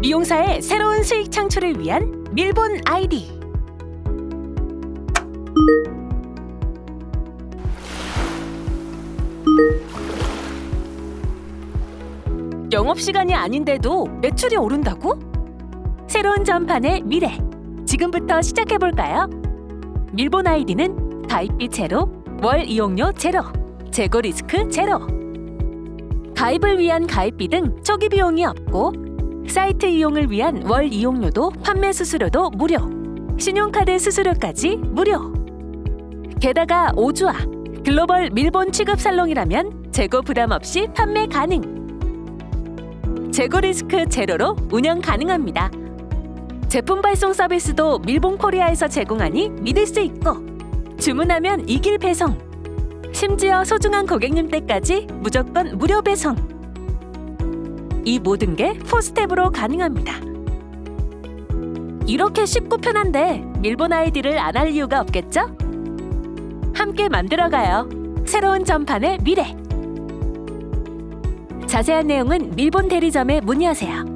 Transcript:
미용사의 새로운 수익 창출을 위한 밀본 아이디. 영업 시간이 아닌데도 매출이 오른다고? 새로운 전판의 미래. 지금부터 시작해 볼까요? 밀본 아이디는 가입비 제로, 월 이용료 제로, 재고 리스크 제로. 가입을 위한 가입비 등 초기 비용이 없고 사이트 이용을 위한 월 이용료도 판매 수수료도 무료. 신용카드 수수료까지 무료. 게다가 오주아 글로벌 밀본 취급 살롱이라면 재고 부담 없이 판매 가능. 재고 리스크 제로로 운영 가능합니다. 제품 발송 서비스도 밀본 코리아에서 제공하니 믿을 수 있고 주문하면 이길 배송. 심지어 소중한 고객님 댁까지 무조건 무료 배송. 이 모든 게 포스텝으로 가능합니다. 이렇게 쉽고 편한데 밀본 아이디를 안 할 이유가 없겠죠? 함께 만들어가요. 새로운 전판의 미래. 자세한 내용은 밀본 대리점에 문의하세요.